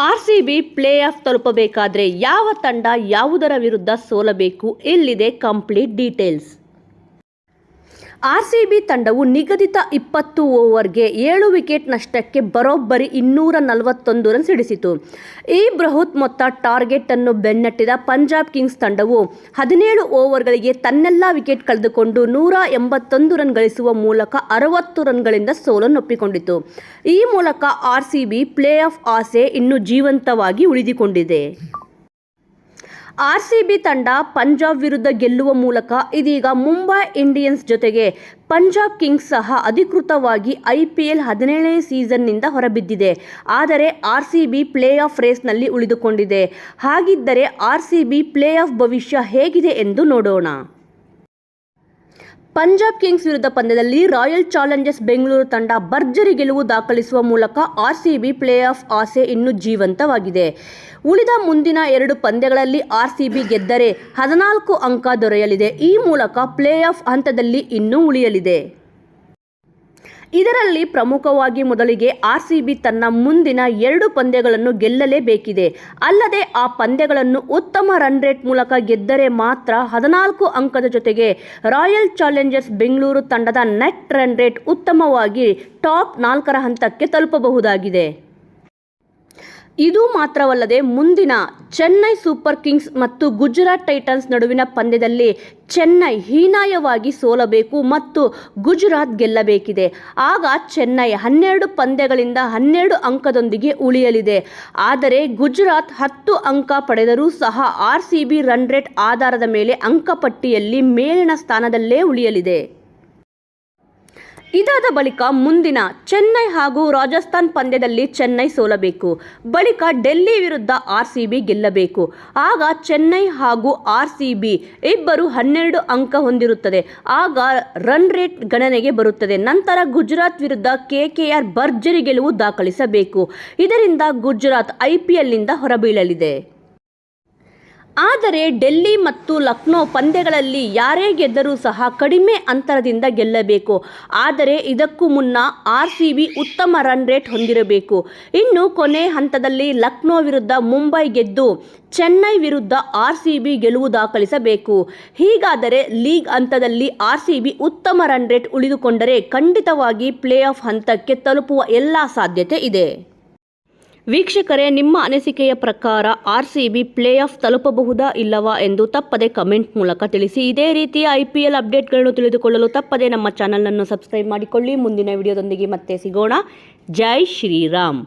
RCB play off ತಲುಪಬೇಕಾದ್ರೆ ಯಾವ ತಂಡ ಯಾವುದರ ವಿರುದ್ಧ ಸೋಲಬೇಕು? ಇಲ್ಲಿದೆ ಕಂಪ್ಲೀಟ್ ಡೀಟೇಲ್ಸ್. ಆರ್ಸಿಬಿ ತಂಡವು ನಿಗದಿತ ಇಪ್ಪತ್ತು ಓವರ್ಗೆ ಏಳು ವಿಕೆಟ್ ನಷ್ಟಕ್ಕೆ ಬರೋಬ್ಬರಿ ಇನ್ನೂರ ನಲವತ್ತೊಂದು ರನ್ ಸಿಡಿಸಿತು ಈ ಬೃಹತ್ ಮೊತ್ತ ಟಾರ್ಗೆಟ್ ಅನ್ನು ಬೆನ್ನಟ್ಟಿದ ಪಂಜಾಬ್ ಕಿಂಗ್ಸ್ ತಂಡವು ಹದಿನೇಳು ಓವರ್ಗಳಿಗೆ ತನ್ನೆಲ್ಲ ವಿಕೆಟ್ ಕಳೆದುಕೊಂಡು ನೂರ ಎಂಬತ್ತೊಂದು ರನ್ ಗಳಿಸುವ ಮೂಲಕ ಅರವತ್ತು ರನ್ಗಳಿಂದ ಸೋಲನ್ನೊಪ್ಪಿಕೊಂಡಿತು ಈ ಮೂಲಕ ಆರ್ಸಿಬಿ ಪ್ಲೇ ಆಫ್ ಆಸೆ ಇನ್ನೂ ಜೀವಂತವಾಗಿ ಉಳಿದುಕೊಂಡಿದೆ. ಆರ್ಸಿಬಿ ತಂಡ ಪಂಜಾಬ್ ವಿರುದ್ಧ ಗೆಲ್ಲುವ ಮೂಲಕ ಇದೀಗ ಮುಂಬೈ ಇಂಡಿಯನ್ಸ್ ಜೊತೆಗೆ ಪಂಜಾಬ್ ಕಿಂಗ್ಸ್ ಸಹ ಅಧಿಕೃತವಾಗಿ ಐಪಿಎಲ್ ಹದಿನೇಳನೇ ಸೀಸನ್ನಿಂದ ಹೊರಬಿದ್ದಿದೆ. ಆದರೆ R C B play off ರೇಸ್ನಲ್ಲಿ ಉಳಿದುಕೊಂಡಿದೆ. ಹಾಗಿದ್ದರೆ R C B play off ಭವಿಷ್ಯ ಹೇಗಿದೆ ಎಂದು ನೋಡೋಣ. ಪಂಜಾಬ್ ಕಿಂಗ್ಸ್ ವಿರುದ್ಧ ಪಂದ್ಯದಲ್ಲಿ ರಾಯಲ್ ಚಾಲೆಂಜರ್ಸ್ ಬೆಂಗಳೂರು ತಂಡ ಭರ್ಜರಿ ಗೆಲುವು ದಾಖಲಿಸುವ ಮೂಲಕ ಆರ್ಸಿಬಿ ಪ್ಲೇ ಆಫ್ ಆಸೆ ಇನ್ನೂ ಜೀವಂತವಾಗಿದೆ. ಉಳಿದ ಮುಂದಿನ ಎರಡು ಪಂದ್ಯಗಳಲ್ಲಿ ಆರ್ಸಿಬಿ ಗೆದ್ದರೆ ಹದಿನಾಲ್ಕು ಅಂಕ ದೊರೆಯಲಿದೆ. ಈ ಮೂಲಕ ಪ್ಲೇ ಆಫ್ ಹಂತದಲ್ಲಿ ಇನ್ನೂ ಉಳಿಯಲಿದೆ. ಇದರಲ್ಲಿ ಪ್ರಮುಖವಾಗಿ ಮೊದಲಿಗೆ ಆರ್ಸಿಬಿ ತನ್ನ ಮುಂದಿನ ಎರಡು ಪಂದ್ಯಗಳನ್ನು ಗೆಲ್ಲಲೇಬೇಕಿದೆ. ಅಲ್ಲದೆ ಆ ಪಂದ್ಯಗಳನ್ನು ಉತ್ತಮ ರನ್ ರೇಟ್ ಮೂಲಕ ಗೆದ್ದರೆ ಮಾತ್ರ ಹದಿನಾಲ್ಕು ಅಂಕದ ಜೊತೆಗೆ ರಾಯಲ್ ಚಾಲೆಂಜರ್ಸ್ ಬೆಂಗಳೂರು ತಂಡದ ನೆಟ್ ರನ್ ರೇಟ್ ಉತ್ತಮವಾಗಿ ಟಾಪ್ ನಾಲ್ಕರ ಹಂತಕ್ಕೆ ತಲುಪಬಹುದಾಗಿದೆ. ಇದು ಮಾತ್ರವಲ್ಲದೆ ಮುಂದಿನ ಚೆನ್ನೈ ಸೂಪರ್ ಕಿಂಗ್ಸ್ ಮತ್ತು ಗುಜರಾತ್ ಟೈಟನ್ಸ್ ನಡುವಿನ ಪಂದ್ಯದಲ್ಲಿ ಚೆನ್ನೈ ಹೀನಾಯವಾಗಿ ಸೋಲಬೇಕು ಮತ್ತು ಗುಜರಾತ್ ಗೆಲ್ಲಬೇಕಿದೆ. ಆಗ ಚೆನ್ನೈ ಹನ್ನೆರಡು ಪಂದ್ಯಗಳಿಂದ ಹನ್ನೆರಡು ಅಂಕದೊಂದಿಗೆ ಉಳಿಯಲಿದೆ. ಆದರೆ ಗುಜರಾತ್ ಹತ್ತು ಅಂಕ ಪಡೆದರೂ ಸಹ R C B run rate ಆಧಾರದ ಮೇಲೆ ಅಂಕಪಟ್ಟಿಯಲ್ಲಿ ಮೇಲಿನ ಸ್ಥಾನದಲ್ಲೇ ಉಳಿಯಲಿದೆ. ಇದಾದ ಬಳಿಕ ಮುಂದಿನ ಚೆನ್ನೈ ಹಾಗೂ ರಾಜಸ್ಥಾನ್ ಪಂದ್ಯದಲ್ಲಿ ಚೆನ್ನೈ ಸೋಲಬೇಕು. ಬಳಿಕ ಡೆಲ್ಲಿ ವಿರುದ್ಧ ಆರ್ ಸಿ ಬಿ ಗೆಲ್ಲಬೇಕು. ಆಗ ಚೆನ್ನೈ ಹಾಗೂ ಆರ್ ಸಿ ಬಿ ಇಬ್ಬರು ಹನ್ನೆರಡು ಅಂಕ ಹೊಂದಿರುತ್ತದೆ. ಆಗ ರನ್ ರೇಟ್ ಗಣನೆಗೆ ಬರುತ್ತದೆ. ನಂತರ ಗುಜರಾತ್ ವಿರುದ್ಧ ಕೆ ಕೆ ಆರ್ ಭರ್ಜರಿ ಗೆಲುವು ದಾಖಲಿಸಬೇಕು. ಇದರಿಂದ ಗುಜರಾತ್ ಐಪಿಎಲ್ನಿಂದ ಹೊರಬೀಳಲಿದೆ. ಆದರೆ ಡೆಲ್ಲಿ ಮತ್ತು ಲಕ್ನೋ ಪಂದ್ಯಗಳಲ್ಲಿ ಯಾರೇ ಗೆದ್ದರೂ ಸಹ ಕಡಿಮೆ ಅಂತರದಿಂದ ಗೆಲ್ಲಬೇಕು. ಆದರೆ ಇದಕ್ಕೂ ಮುನ್ನ ಆರ್ ಸಿ ಬಿ ಉತ್ತಮ ರನ್ ರೇಟ್ ಹೊಂದಿರಬೇಕು. ಇನ್ನು ಕೊನೆ ಹಂತದಲ್ಲಿ ಲಕ್ನೋ ವಿರುದ್ಧ ಮುಂಬೈ ಗೆದ್ದು ಚೆನ್ನೈ ವಿರುದ್ಧ ಆರ್ ಸಿ ಬಿ ಗೆಲುವು ದಾಖಲಿಸಬೇಕು. ಹೀಗಾದರೆ ಲೀಗ್ ಹಂತದಲ್ಲಿ ಆರ್ ಸಿ ಬಿ ಉತ್ತಮ ರನ್ ರೇಟ್ ಉಳಿದುಕೊಂಡರೆ ಖಂಡಿತವಾಗಿ ಪ್ಲೇ ಆಫ್ ಹಂತಕ್ಕೆ ತಲುಪುವ ಎಲ್ಲ ಸಾಧ್ಯತೆ ಇದೆ. ವೀಕ್ಷಕರೇ, ನಿಮ್ಮ ಅನಿಸಿಕೆಯ ಪ್ರಕಾರ R C B play off ತಲುಪಬಹುದಾ ಇಲ್ಲವಾ ಎಂದು ತಪ್ಪದೆ ಕಮೆಂಟ್ ಮೂಲಕ ತಿಳಿಸಿ. ಇದೇ ರೀತಿಯ ಐ ಪಿ ಎಲ್ ಅಪ್ಡೇಟ್ಗಳನ್ನು ತಿಳಿದುಕೊಳ್ಳಲು ತಪ್ಪದೆ ನಮ್ಮ ಚಾನಲನ್ನು ಸಬ್ಸ್ಕ್ರೈಬ್ ಮಾಡಿಕೊಳ್ಳಿ. ಮುಂದಿನ ವಿಡಿಯೋದೊಂದಿಗೆ ಮತ್ತೆ ಸಿಗೋಣ. ಜೈ ಶ್ರೀರಾಮ್.